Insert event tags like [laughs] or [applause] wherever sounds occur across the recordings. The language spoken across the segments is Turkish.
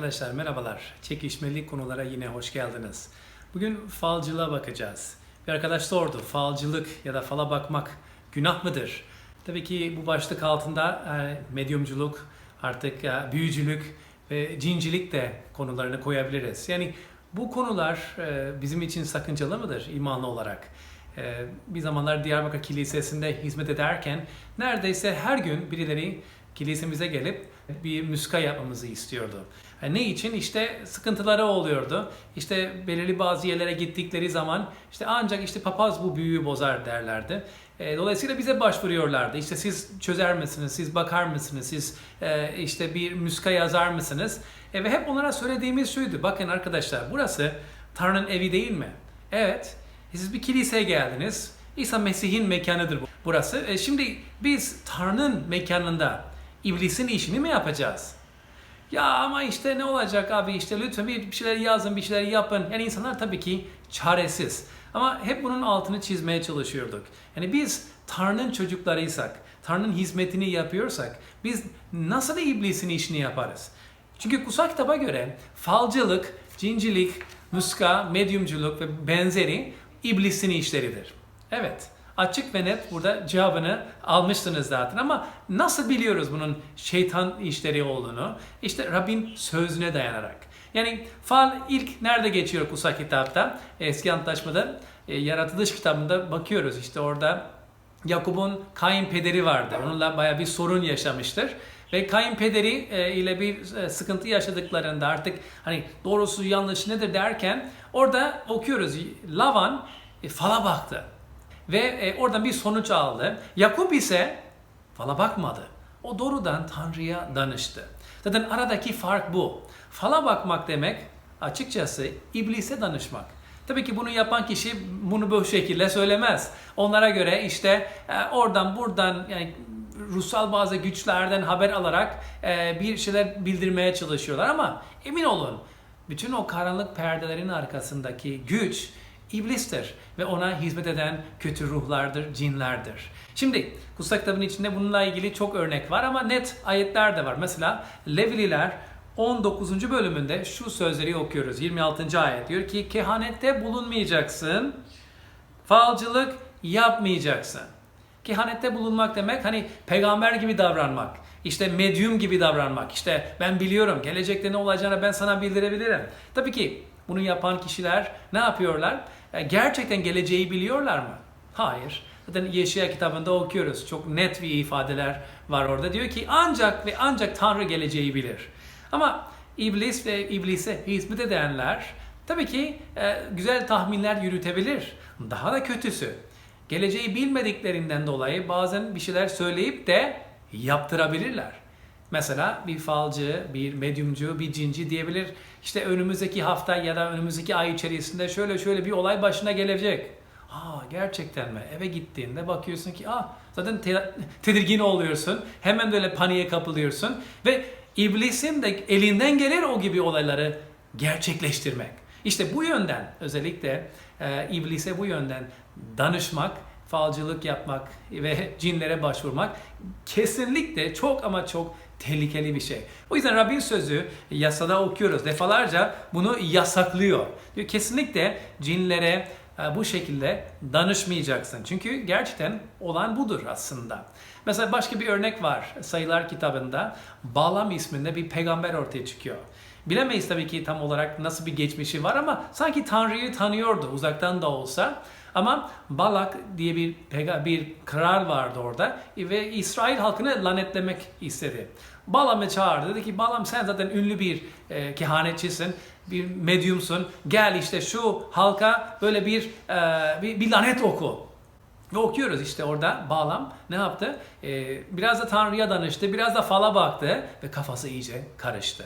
arkadaşlar merhabalar. Çekişmeli konulara yine hoş geldiniz. Bugün falcılığa bakacağız. Bir arkadaş sordu falcılık ya da fala bakmak günah mıdır? Tabii ki bu başlık altında e, medyumculuk, artık e, büyücülük ve cincilik de konularını koyabiliriz. Yani bu konular e, bizim için sakıncalı mıdır imanlı olarak? Bir zamanlar Diyarbakır Kilisesi'nde hizmet ederken neredeyse her gün birileri kilisemize gelip bir müska yapmamızı istiyordu. Yani ne için? İşte sıkıntıları oluyordu. İşte belirli bazı yerlere gittikleri zaman işte ancak işte papaz bu büyüyü bozar derlerdi. E, dolayısıyla bize başvuruyorlardı. İşte siz çözer misiniz? Siz bakar mısınız? Siz e, işte bir müska yazar mısınız? E, ve hep onlara söylediğimiz şuydu. Bakın arkadaşlar burası Tanrı'nın evi değil mi? Evet. Siz bir kiliseye geldiniz. İsa Mesih'in mekanıdır bu- burası. E, şimdi biz Tanrı'nın mekanında iblisin işini mi yapacağız? Ya ama işte ne olacak abi işte lütfen bir şeyler yazın bir şeyler yapın. Yani insanlar tabii ki çaresiz. Ama hep bunun altını çizmeye çalışıyorduk. Yani biz Tanrı'nın çocuklarıysak, Tanrı'nın hizmetini yapıyorsak biz nasıl iblisin işini yaparız? Çünkü kutsal kitaba göre falcılık, cincilik, muska, medyumculuk ve benzeri iblisin işleridir. Evet, açık ve net burada cevabını almışsınız zaten ama nasıl biliyoruz bunun şeytan işleri olduğunu? İşte Rabbin sözüne dayanarak. Yani fal ilk nerede geçiyor kutsal kitapta? Eski Antlaşma'da e, yaratılış kitabında bakıyoruz işte orada Yakup'un kayınpederi vardı. Onunla baya bir sorun yaşamıştır. Ve kayınpederi e, ile bir e, sıkıntı yaşadıklarında artık hani doğrusu yanlış nedir derken orada okuyoruz Lavan e, fala baktı. Ve e, oradan bir sonuç aldı. Yakup ise fala bakmadı. O doğrudan Tanrı'ya danıştı. Zaten aradaki fark bu. Fala bakmak demek açıkçası iblise danışmak. Tabii ki bunu yapan kişi bunu bu şekilde söylemez. Onlara göre işte e, oradan buradan yani ruhsal bazı güçlerden haber alarak e, bir şeyler bildirmeye çalışıyorlar ama emin olun bütün o karanlık perdelerin arkasındaki güç iblistir ve ona hizmet eden kötü ruhlardır, cinlerdir. Şimdi kutsal kitabın içinde bununla ilgili çok örnek var ama net ayetler de var. Mesela Levililer 19. bölümünde şu sözleri okuyoruz. 26. ayet diyor ki kehanette bulunmayacaksın, falcılık yapmayacaksın. Kehanette bulunmak demek hani peygamber gibi davranmak. işte medyum gibi davranmak. İşte ben biliyorum gelecekte ne olacağını ben sana bildirebilirim. Tabii ki bunu yapan kişiler ne yapıyorlar? E, Gerçekten geleceği biliyorlar mı? Hayır. Zaten Yeşaya kitabında okuyoruz. Çok net bir ifadeler var orada. Diyor ki ancak ve ancak Tanrı geleceği bilir. Ama iblis ve iblise hizmet edenler tabii ki e, güzel tahminler yürütebilir. Daha da kötüsü geleceği bilmediklerinden dolayı bazen bir şeyler söyleyip de yaptırabilirler. Mesela bir falcı, bir medyumcu, bir cinci diyebilir. İşte önümüzdeki hafta ya da önümüzdeki ay içerisinde şöyle şöyle bir olay başına gelecek. Aa gerçekten mi? Eve gittiğinde bakıyorsun ki aa zaten te- [laughs] tedirgin oluyorsun. Hemen böyle paniğe kapılıyorsun ve iblisin de elinden gelir o gibi olayları gerçekleştirmek. İşte bu yönden özellikle e, iblise bu yönden danışmak, falcılık yapmak ve [laughs] cinlere başvurmak kesinlikle çok ama çok tehlikeli bir şey. O yüzden Rabbin sözü yasada okuyoruz. Defalarca bunu yasaklıyor. Diyor kesinlikle cinlere e, bu şekilde danışmayacaksın. Çünkü gerçekten olan budur aslında. Mesela başka bir örnek var sayılar kitabında. Balam isminde bir peygamber ortaya çıkıyor. Bilemeyiz tabii ki tam olarak nasıl bir geçmişi var ama sanki Tanrı'yı tanıyordu uzaktan da olsa. Ama Balak diye bir bir kral vardı orada ve İsrail halkını lanetlemek istedi. Balam'ı çağırdı. Dedi ki Balam sen zaten ünlü bir e, kehanetçisin, bir medyumsun. Gel işte şu halka böyle bir, e, bir, bir lanet oku. Ve okuyoruz işte orada Bağlam ne yaptı? Ee, biraz da Tanrı'ya danıştı, biraz da fala baktı ve kafası iyice karıştı.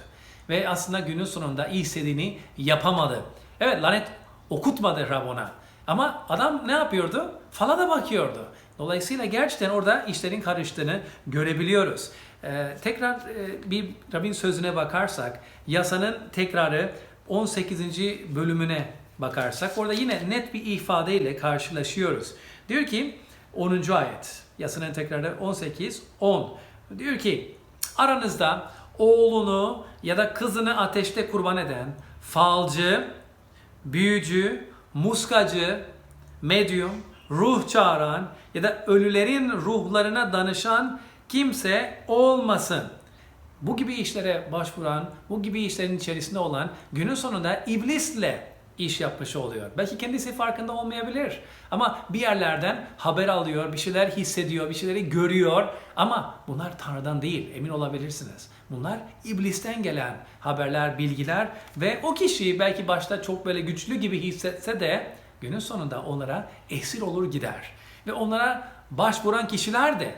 Ve aslında günün sonunda istediğini yapamadı. Evet lanet okutmadı Rab ona. Ama adam ne yapıyordu? Fala da bakıyordu. Dolayısıyla gerçekten orada işlerin karıştığını görebiliyoruz. Ee, tekrar e, bir Rabbin sözüne bakarsak, yasanın tekrarı 18. bölümüne bakarsak orada yine net bir ifadeyle karşılaşıyoruz. Diyor ki 10. ayet. Yasanın tekrarı 18 10. Diyor ki aranızda oğlunu ya da kızını ateşte kurban eden falcı, büyücü, muskacı, medyum, ruh çağıran ya da ölülerin ruhlarına danışan kimse olmasın. Bu gibi işlere başvuran, bu gibi işlerin içerisinde olan günün sonunda iblisle iş yapmış oluyor. Belki kendisi farkında olmayabilir. Ama bir yerlerden haber alıyor, bir şeyler hissediyor, bir şeyleri görüyor. Ama bunlar Tanrı'dan değil, emin olabilirsiniz. Bunlar iblisten gelen haberler, bilgiler ve o kişi belki başta çok böyle güçlü gibi hissetse de günün sonunda onlara esir olur gider. Ve onlara başvuran kişiler de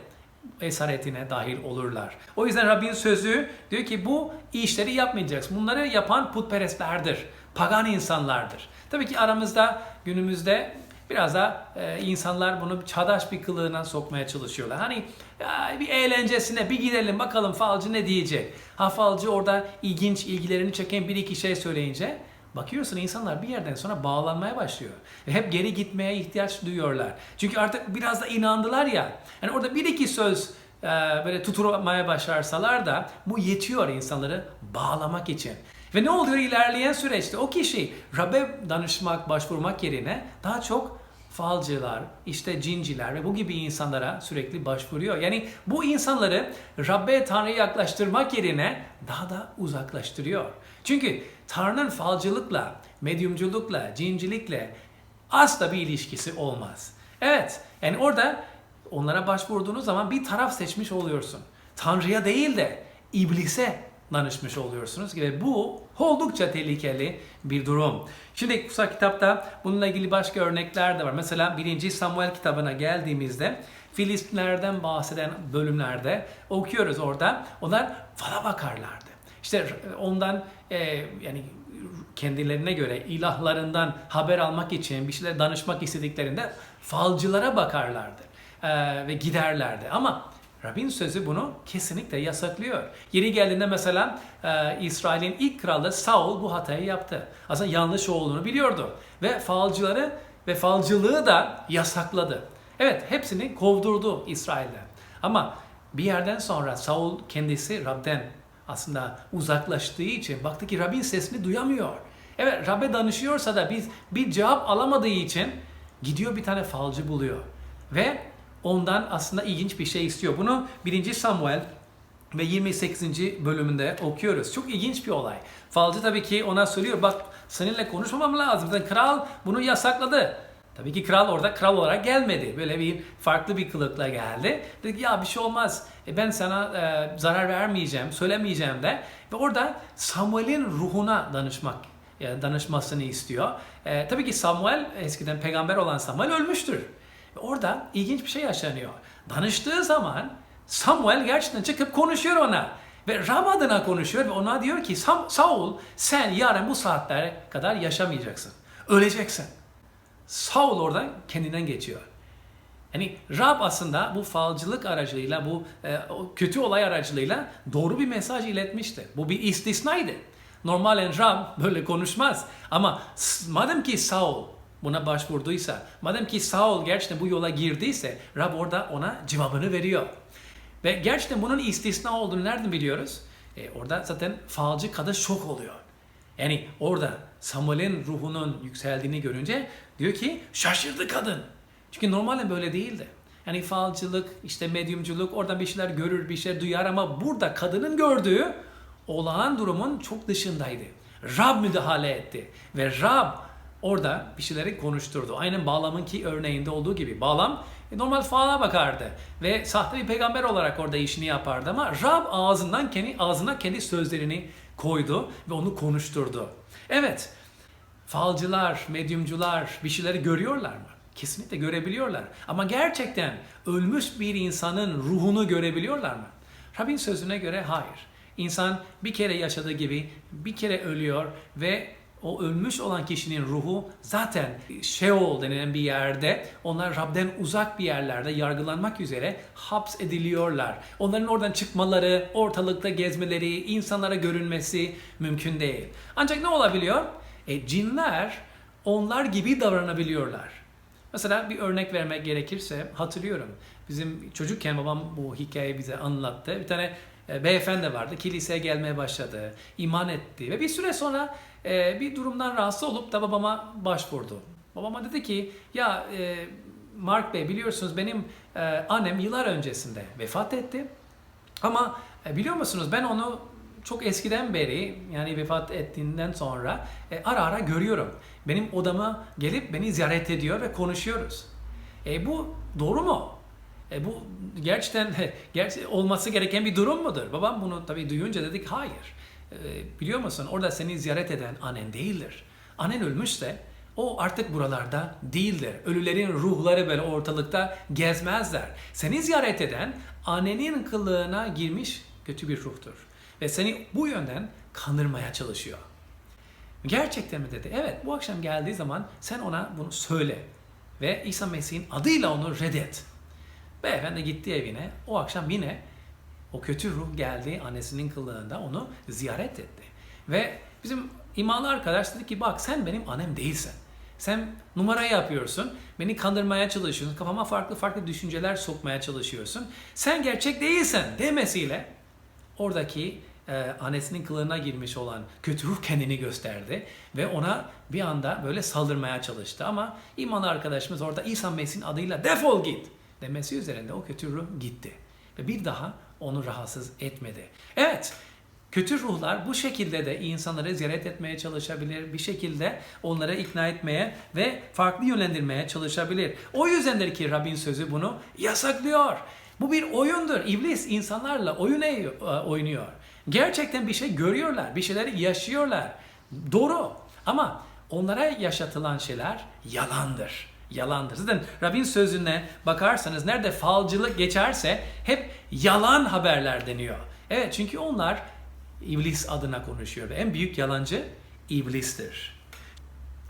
esaretine dahil olurlar. O yüzden Rabbin sözü diyor ki bu işleri yapmayacaksın. Bunları yapan putperestlerdir. Pagan insanlardır. Tabii ki aramızda günümüzde biraz da e, insanlar bunu çağdaş bir kılığına sokmaya çalışıyorlar. Hani ya, bir eğlencesine bir gidelim bakalım falcı ne diyecek. Ha falcı orada ilginç ilgilerini çeken bir iki şey söyleyince Bakıyorsun insanlar bir yerden sonra bağlanmaya başlıyor. Ve hep geri gitmeye ihtiyaç duyuyorlar. Çünkü artık biraz da inandılar ya. Yani orada bir iki söz e, böyle tutulmaya başlarsalar da bu yetiyor insanları bağlamak için. Ve ne oluyor ilerleyen süreçte o kişi Rab'be danışmak, başvurmak yerine daha çok falcılar, işte cinciler ve bu gibi insanlara sürekli başvuruyor. Yani bu insanları Rab'be Tanrı'ya yaklaştırmak yerine daha da uzaklaştırıyor. Çünkü Tanrı'nın falcılıkla, medyumculukla, cincilikle asla bir ilişkisi olmaz. Evet, yani orada onlara başvurduğunuz zaman bir taraf seçmiş oluyorsun. Tanrı'ya değil de iblise danışmış oluyorsunuz ve bu oldukça tehlikeli bir durum. Şimdi kutsal kitapta bununla ilgili başka örnekler de var. Mesela 1. Samuel kitabına geldiğimizde Filistinlerden bahseden bölümlerde okuyoruz orada. Onlar fala bakarlardı. İşte ondan e, yani kendilerine göre ilahlarından haber almak için bir şeyler danışmak istediklerinde falcılara bakarlardı e, ve giderlerdi. Ama Rabbin sözü bunu kesinlikle yasaklıyor. Yeri geldiğinde mesela e, İsrail'in ilk kralı Saul bu hatayı yaptı. Aslında yanlış olduğunu biliyordu. Ve falcıları ve falcılığı da yasakladı. Evet hepsini kovdurdu İsrail'den. Ama bir yerden sonra Saul kendisi Rab'den aslında uzaklaştığı için baktı ki Rabbin sesini duyamıyor. Evet Rab'be danışıyorsa da biz bir cevap alamadığı için gidiyor bir tane falcı buluyor. Ve ondan aslında ilginç bir şey istiyor. Bunu 1. Samuel ve 28. bölümünde okuyoruz. Çok ilginç bir olay. Falcı tabii ki ona söylüyor bak seninle konuşmamam lazım. Kral bunu yasakladı. Tabii ki kral orada kral olarak gelmedi. Böyle bir farklı bir kılıkla geldi. Dedi ki ya bir şey olmaz. E ben sana e, zarar vermeyeceğim, söylemeyeceğim de. Ve orada Samuel'in ruhuna danışmak yani danışmasını istiyor. E, tabii ki Samuel eskiden peygamber olan Samuel ölmüştür. Ve orada ilginç bir şey yaşanıyor. Danıştığı zaman Samuel gerçekten çıkıp konuşuyor ona. Ve Rab adına konuşuyor ve ona diyor ki Saul sen yarın bu saatlere kadar yaşamayacaksın. Öleceksin. Saul oradan kendinden geçiyor. Yani Rab aslında bu falcılık aracılığıyla, bu e, kötü olay aracılığıyla doğru bir mesaj iletmişti. Bu bir istisnaydı. Normalen Rab [laughs] böyle konuşmaz. Ama madem ki Saul buna başvurduysa, madem ki Saul gerçekten bu yola girdiyse Rab orada ona cevabını veriyor. Ve gerçekten bunun istisna olduğunu nereden biliyoruz? E, orada zaten falcı kadın şok oluyor. Yani orada Samuel'in ruhunun yükseldiğini görünce diyor ki şaşırdı kadın. Çünkü normalde böyle değildi. Yani falcılık, işte medyumculuk, orada bir şeyler görür, bir şeyler duyar ama burada kadının gördüğü olağan durumun çok dışındaydı. Rab müdahale etti ve Rab orada bir şeyleri konuşturdu. Aynen Bağlam'ın ki örneğinde olduğu gibi. Bağlam e, normal fala bakardı ve sahte bir peygamber olarak orada işini yapardı ama Rab ağzından kendi ağzına kendi sözlerini koydu ve onu konuşturdu. Evet, falcılar, medyumcular bir şeyleri görüyorlar mı? Kesinlikle görebiliyorlar. Ama gerçekten ölmüş bir insanın ruhunu görebiliyorlar mı? Rabbin sözüne göre hayır. İnsan bir kere yaşadığı gibi bir kere ölüyor ve o ölmüş olan kişinin ruhu zaten Sheol denilen bir yerde onlar Rab'den uzak bir yerlerde yargılanmak üzere haps ediliyorlar. Onların oradan çıkmaları, ortalıkta gezmeleri, insanlara görünmesi mümkün değil. Ancak ne olabiliyor? E, cinler onlar gibi davranabiliyorlar. Mesela bir örnek vermek gerekirse hatırlıyorum. Bizim çocukken babam bu hikayeyi bize anlattı. Bir tane beyefendi vardı. Kiliseye gelmeye başladı. iman etti ve bir süre sonra e, bir durumdan rahatsız olup da babama başvurdu. Babama dedi ki ya e, Mark Bey biliyorsunuz benim e, annem yıllar öncesinde vefat etti. Ama e, biliyor musunuz ben onu çok eskiden beri yani vefat ettiğinden sonra e, ara ara görüyorum. Benim odama gelip beni ziyaret ediyor ve konuşuyoruz. E, bu doğru mu? E, bu gerçekten gerçi olması gereken bir durum mudur? Babam bunu tabii duyunca dedik hayır. E, biliyor musun orada seni ziyaret eden annen değildir. Annen ölmüşse o artık buralarda değildir. Ölülerin ruhları böyle ortalıkta gezmezler. Seni ziyaret eden annenin kılığına girmiş kötü bir ruhtur. Ve seni bu yönden kandırmaya çalışıyor. Gerçekten mi dedi? Evet bu akşam geldiği zaman sen ona bunu söyle. Ve İsa Mesih'in adıyla onu reddet. Beyefendi gitti evine. O akşam yine o kötü ruh geldi annesinin kılığında onu ziyaret etti. Ve bizim imanlı arkadaş dedi ki bak sen benim annem değilsin. Sen numara yapıyorsun. Beni kandırmaya çalışıyorsun. Kafama farklı farklı düşünceler sokmaya çalışıyorsun. Sen gerçek değilsin demesiyle oradaki e, annesinin kılığına girmiş olan kötü ruh kendini gösterdi ve ona bir anda böyle saldırmaya çalıştı ama imanlı arkadaşımız orada İsa Mesih'in adıyla defol git demesi üzerinde o kötü ruh gitti ve bir daha onu rahatsız etmedi. Evet, kötü ruhlar bu şekilde de insanları ziyaret etmeye çalışabilir, bir şekilde onları ikna etmeye ve farklı yönlendirmeye çalışabilir. O yüzdendir ki Rabbin sözü bunu yasaklıyor. Bu bir oyundur. İblis insanlarla oyun e- oynuyor. Gerçekten bir şey görüyorlar, bir şeyleri yaşıyorlar. Doğru ama onlara yaşatılan şeyler yalandır. Yalandır. Zaten Rabbin sözüne bakarsanız nerede falcılık geçerse hep yalan haberler deniyor. Evet çünkü onlar iblis adına konuşuyor ve en büyük yalancı iblistir.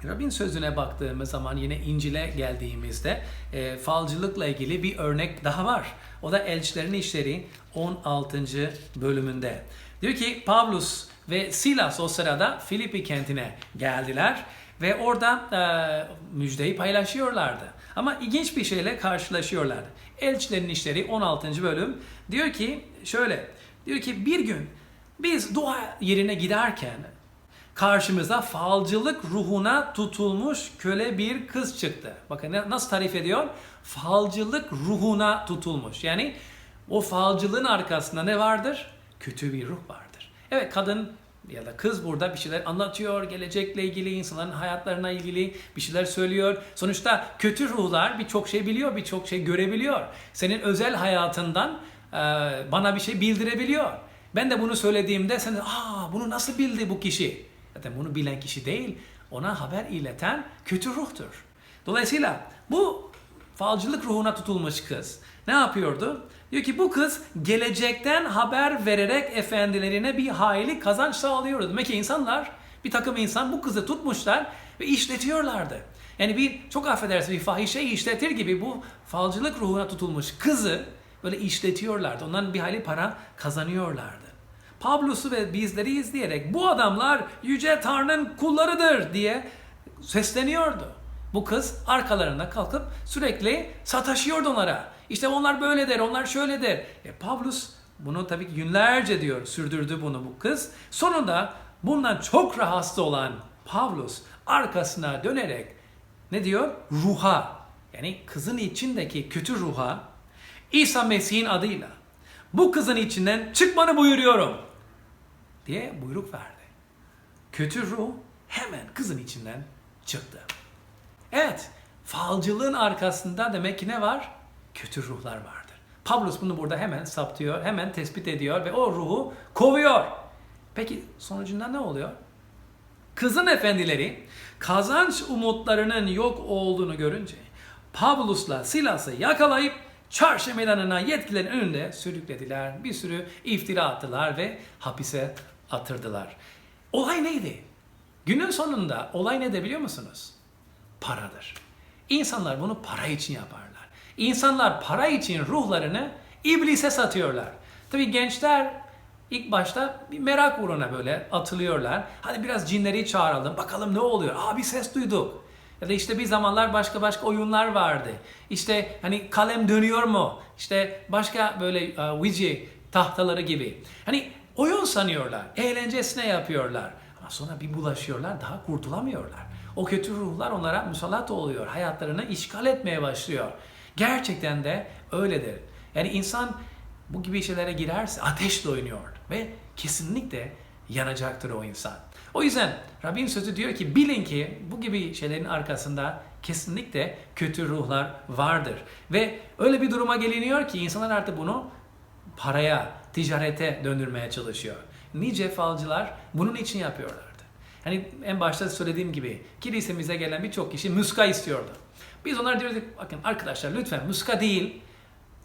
Rabbin sözüne baktığımız zaman yine İncil'e geldiğimizde e, falcılıkla ilgili bir örnek daha var. O da Elçilerin İşleri 16. bölümünde. Diyor ki Pavlus ve Silas o sırada Filipi kentine geldiler ve orada e, müjdeyi paylaşıyorlardı. Ama ilginç bir şeyle karşılaşıyorlardı. Elçilerin İşleri 16. bölüm diyor ki şöyle diyor ki bir gün biz dua yerine giderken karşımıza falcılık ruhuna tutulmuş köle bir kız çıktı. Bakın nasıl tarif ediyor? Falcılık ruhuna tutulmuş. Yani o falcılığın arkasında ne vardır? Kötü bir ruh vardır. Evet kadın ya da kız burada bir şeyler anlatıyor, gelecekle ilgili, insanların hayatlarına ilgili bir şeyler söylüyor. Sonuçta kötü ruhlar birçok şey biliyor, birçok şey görebiliyor. Senin özel hayatından e, bana bir şey bildirebiliyor. Ben de bunu söylediğimde sen de aa bunu nasıl bildi bu kişi? Zaten bunu bilen kişi değil, ona haber ileten kötü ruhtur. Dolayısıyla bu falcılık ruhuna tutulmuş kız ne yapıyordu? Diyor ki bu kız gelecekten haber vererek efendilerine bir hayli kazanç sağlıyordu. Demek ki insanlar, bir takım insan bu kızı tutmuşlar ve işletiyorlardı. Yani bir çok affedersin bir fahişeyi işletir gibi bu falcılık ruhuna tutulmuş kızı böyle işletiyorlardı. Ondan bir hayli para kazanıyorlardı. Pablus'u ve bizleri izleyerek bu adamlar yüce Tanrı'nın kullarıdır diye sesleniyordu. Bu kız arkalarına kalkıp sürekli sataşıyordu onlara. İşte onlar böyle der, onlar şöyle der. E, Pavlus bunu tabii ki günlerce diyor sürdürdü bunu bu kız. Sonunda bundan çok rahatsız olan Pavlus arkasına dönerek ne diyor? Ruha yani kızın içindeki kötü ruha İsa Mesih'in adıyla bu kızın içinden çıkmanı buyuruyorum diye buyruk verdi. Kötü ruh hemen kızın içinden çıktı. Evet, falcılığın arkasında demek ki ne var? Kötü ruhlar vardır. Pavlus bunu burada hemen saptıyor, hemen tespit ediyor ve o ruhu kovuyor. Peki sonucunda ne oluyor? Kızın efendileri kazanç umutlarının yok olduğunu görünce Pavlus'la Silas'ı yakalayıp çarşı meydanına yetkililerin önünde sürüklediler. Bir sürü iftira attılar ve hapise atırdılar. Olay neydi? Günün sonunda olay ne de biliyor musunuz? Paradır. İnsanlar bunu para için yaparlar. İnsanlar para için ruhlarını iblise satıyorlar. Tabii gençler ilk başta bir merak uğruna böyle atılıyorlar. Hadi biraz cinleri çağıralım bakalım ne oluyor. Aa bir ses duyduk. Ya da işte bir zamanlar başka başka oyunlar vardı. İşte hani kalem dönüyor mu? İşte başka böyle uh, Ouija tahtaları gibi. Hani oyun sanıyorlar, eğlencesine yapıyorlar. Ama sonra bir bulaşıyorlar, daha kurtulamıyorlar. O kötü ruhlar onlara musallat oluyor, hayatlarını işgal etmeye başlıyor. Gerçekten de öyledir. Yani insan bu gibi şeylere girerse ateşle oynuyor ve kesinlikle yanacaktır o insan. O yüzden Rabbin sözü diyor ki bilin ki bu gibi şeylerin arkasında kesinlikle kötü ruhlar vardır. Ve öyle bir duruma geliniyor ki insanlar artık bunu paraya, ticarete döndürmeye çalışıyor. Nice falcılar bunun için yapıyorlardı. Hani en başta söylediğim gibi kilisemize gelen birçok kişi muska istiyordu. Biz onlara diyorduk bakın arkadaşlar lütfen muska değil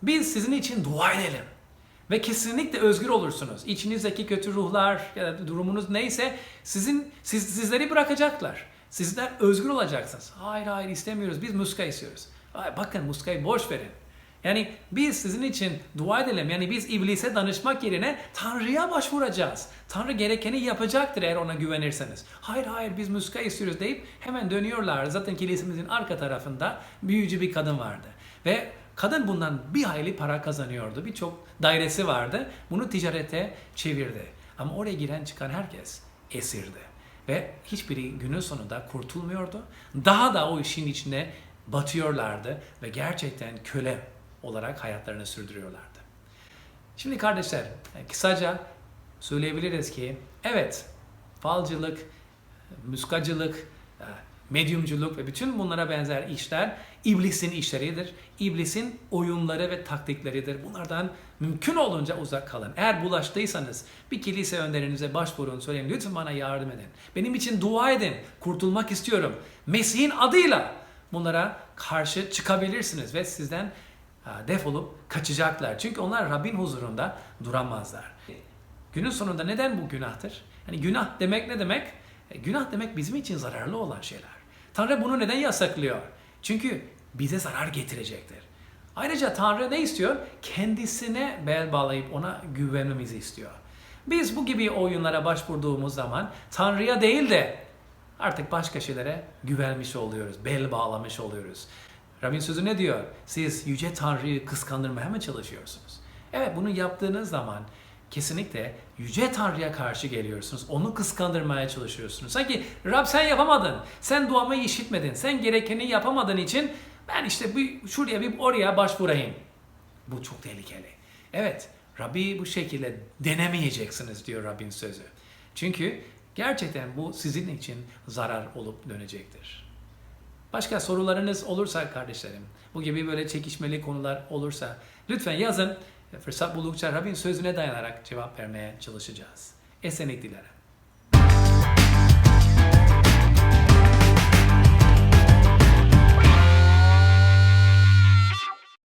biz sizin için dua edelim. Ve kesinlikle özgür olursunuz. İçinizdeki kötü ruhlar ya da durumunuz neyse sizin siz, sizleri bırakacaklar. Sizler özgür olacaksınız. Hayır hayır istemiyoruz. Biz muska istiyoruz. Ay, bakın muskayı boş verin. Yani biz sizin için dua edelim. Yani biz iblise danışmak yerine Tanrı'ya başvuracağız. Tanrı gerekeni yapacaktır eğer ona güvenirseniz. Hayır hayır biz muska istiyoruz deyip hemen dönüyorlar. Zaten kilisemizin arka tarafında büyücü bir kadın vardı. Ve kadın bundan bir hayli para kazanıyordu. Birçok dairesi vardı. Bunu ticarete çevirdi. Ama oraya giren çıkan herkes esirdi. Ve hiçbiri günün sonunda kurtulmuyordu. Daha da o işin içine batıyorlardı ve gerçekten köle olarak hayatlarını sürdürüyorlardı. Şimdi kardeşler kısaca söyleyebiliriz ki evet falcılık, muskacılık, e, medyumculuk ve bütün bunlara benzer işler iblisin işleridir. İblisin oyunları ve taktikleridir. Bunlardan mümkün olunca uzak kalın. Eğer bulaştıysanız bir kilise önderinize başvurun, söyleyin lütfen bana yardım edin. Benim için dua edin. Kurtulmak istiyorum. Mesih'in adıyla bunlara karşı çıkabilirsiniz ve sizden defolup kaçacaklar. Çünkü onlar Rabbin huzurunda duramazlar. Günün sonunda neden bu günahtır? Hani günah demek ne demek? E, günah demek bizim için zararlı olan şeyler. Tanrı bunu neden yasaklıyor? Çünkü bize zarar getirecektir. Ayrıca Tanrı ne istiyor? Kendisine bel bağlayıp ona güvenmemizi istiyor. Biz bu gibi oyunlara başvurduğumuz zaman Tanrı'ya değil de artık başka şeylere güvenmiş oluyoruz, bel bağlamış oluyoruz. Rabbin sözü ne diyor? Siz yüce Tanrı'yı kıskandırmaya mı çalışıyorsunuz? Evet bunu yaptığınız zaman kesinlikle yüce Tanrı'ya karşı geliyorsunuz. Onu kıskandırmaya çalışıyorsunuz. Sanki Rab sen yapamadın. Sen duamı işitmedin. Sen gerekeni yapamadığın için ben işte bir şuraya bir oraya başvurayım. Bu çok tehlikeli. Evet Rabbi bu şekilde denemeyeceksiniz diyor Rabbin sözü. Çünkü gerçekten bu sizin için zarar olup dönecektir. Başka sorularınız olursa kardeşlerim, bu gibi böyle çekişmeli konular olursa lütfen yazın. Fırsat buldukça Rabbin sözüne dayanarak cevap vermeye çalışacağız. Esenlik dilerim.